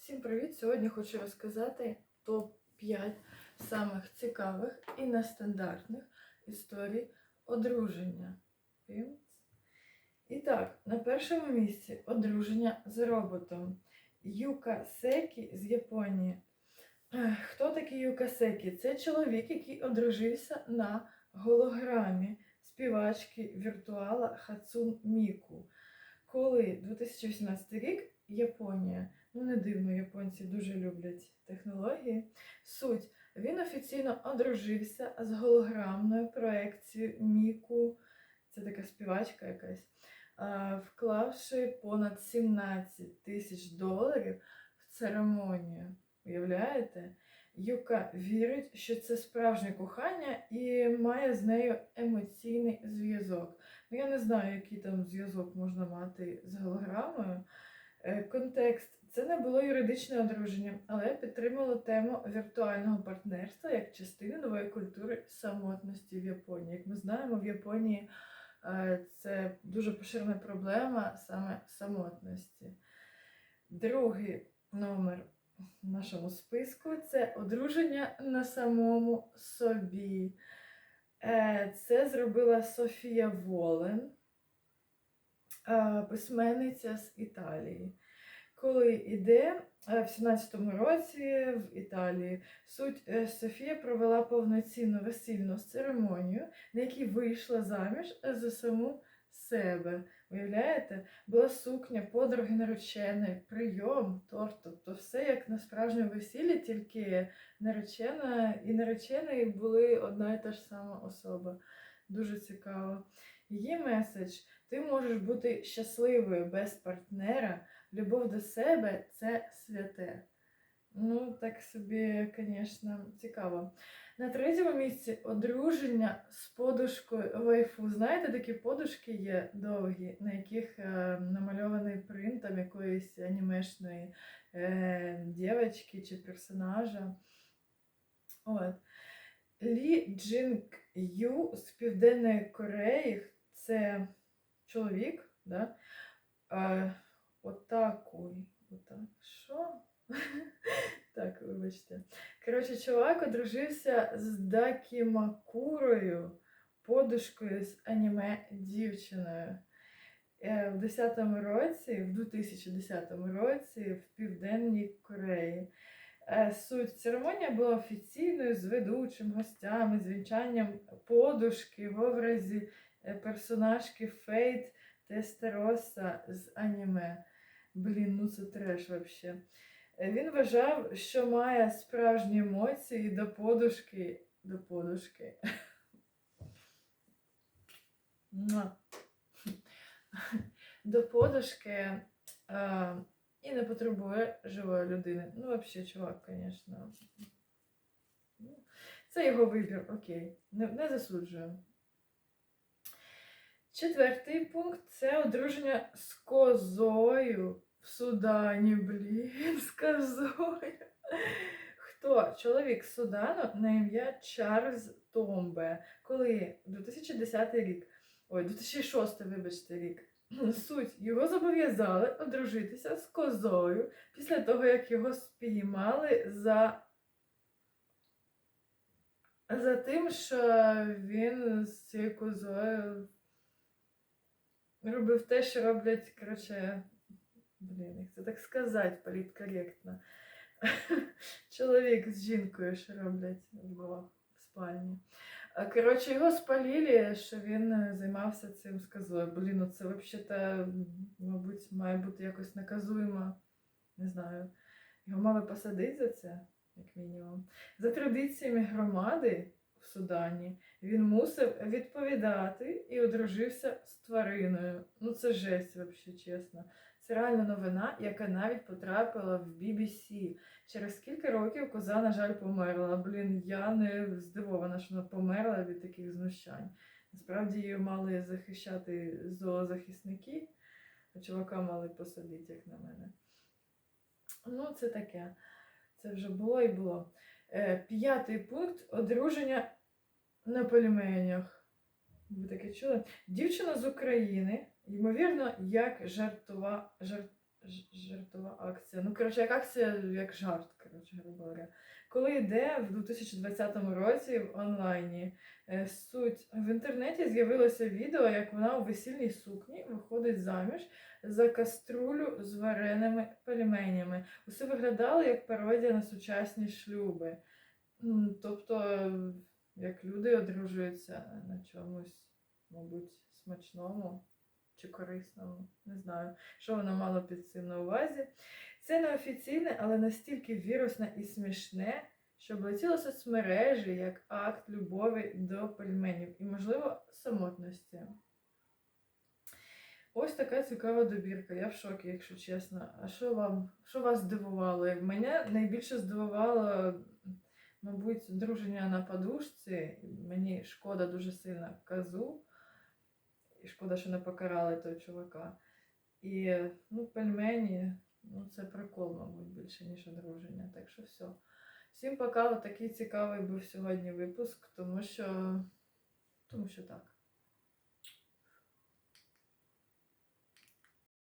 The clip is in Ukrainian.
Всім привіт! Сьогодні хочу розказати топ-5 самих цікавих і нестандартних історій одруження. І так, на першому місці одруження з роботом. Юка Секі з Японії. Хто такий Юка Секі? Це чоловік, який одружився на голограмі співачки віртуала Хацун Міку. Коли 2018 рік Японія Ну, не дивно, японці дуже люблять технології. Суть. Він офіційно одружився з голограмною проекцією Міку, це така співачка якась, вклавши понад 17 тисяч доларів в церемонію. Уявляєте? Юка вірить, що це справжнє кохання і має з нею емоційний зв'язок. Ну, я не знаю, який там зв'язок можна мати з голограмою. Е, Контекст це не було юридичне одруження, але підтримало тему віртуального партнерства як частини нової культури самотності в Японії. Як ми знаємо, в Японії е, це дуже поширена проблема саме самотності. Другий номер в нашому списку це одруження на самому собі. Е, Це зробила Софія Волен, письменниця з Італії коли йде в 17-му році в Італії суть е, Софія провела повноцінну весільну церемонію, на якій вийшла заміж за саму себе. Уявляєте? Була сукня, подруги нареченої, прийом, торт, тобто все як на справжньому весіллі, тільки наречена і наречений були одна і та ж сама особа. Дуже цікаво. Її меседж: ти можеш бути щасливою без партнера. Любов до себе це святе. Ну, так собі, звісно, цікаво. На третьому місці одруження з подушкою вайфу. Знаєте, такі подушки є довгі, на яких е, намальований принтом якоїсь анімешної е, дівчинки чи персонажа. От. Лі Джинк Ю з Південної Кореї це чоловік, да? Е, Отакуй. Отак. Що? Так, вибачте. Коротше, чувак одружився з Дакі Макурою, подушкою з аніме дівчиною. Е, В 10-му році, в 2010 році в Південній Кореї. Е, Суть церемонія була офіційною з ведучим, гостями, з вінчанням подушки в образі персонажки Фейт Тестероса з аніме. Блін, ну це треш вообще. Е, Він вважав, що має справжні емоції до подушки. До подушки. До подушки е, і не потребує живої людини. Ну, взагалі, чувак, звісно. Ну, Це його вибір, окей. Не, не засуджую. Четвертий пункт це одруження з козою в Судані. Блін, з козою. Хто? Чоловік Судану на ім'я Чарльз Томбе. Коли 2010 рік, ой, 2006, вибачте, рік. Суть його зобов'язали одружитися з козою після того, як його спіймали за, за тим, що він з цією козою робив те, що роблять, коротше, блін, як це так сказати, політкоректно. Чоловік з жінкою, що роблять в спальні. Коротше, його спалили, що він е, займався цим з козою. Блін, ну це взагалі, мабуть, має бути якось наказуємо. Не знаю. Його мали посадити за це, як мінімум. За традиціями громади Судані він мусив відповідати і одружився з твариною. Ну це жесть, взагалі, чесно. Це реальна новина, яка навіть потрапила в BBC. Через кілька років коза, на жаль, померла. Блін, я не здивована, що вона померла від таких знущань. Насправді її мали захищати зоозахисники, а чувака мали посадити, як на мене. Ну, це таке. Це вже було і було. Е, П'ятий пункт одруження на пельменях. Ви таке чули? Дівчина з України, ймовірно, як жартова, жар, ж- жартова акція. Ну, коротше, як акція, як жарт, коротше, говоря. Коли йде в 2020 році в онлайні е, суть в інтернеті з'явилося відео, як вона у весільній сукні виходить заміж за каструлю з вареними пельменями. Усе виглядало як пародія на сучасні шлюби. Тобто, як люди одружуються на чомусь, мабуть, смачному чи корисному. Не знаю, що вона мала під цим на увазі. Це неофіційне, але настільки вірусне і смішне, що облетіло соцмережі як акт любові до пельменів і, можливо, самотності. Ось така цікава добірка. Я в шокі, якщо чесно. А що вам, що вас здивувало? Мене найбільше здивувало, мабуть, друження на подушці. Мені шкода дуже сильно казу. І шкода, що не покарали того чувака. І ну, пельмені, ну це прикол, мабуть, більше, ніж одруження. Так що все. Всім пока. Такий цікавий був сьогодні випуск, тому що, тому що так.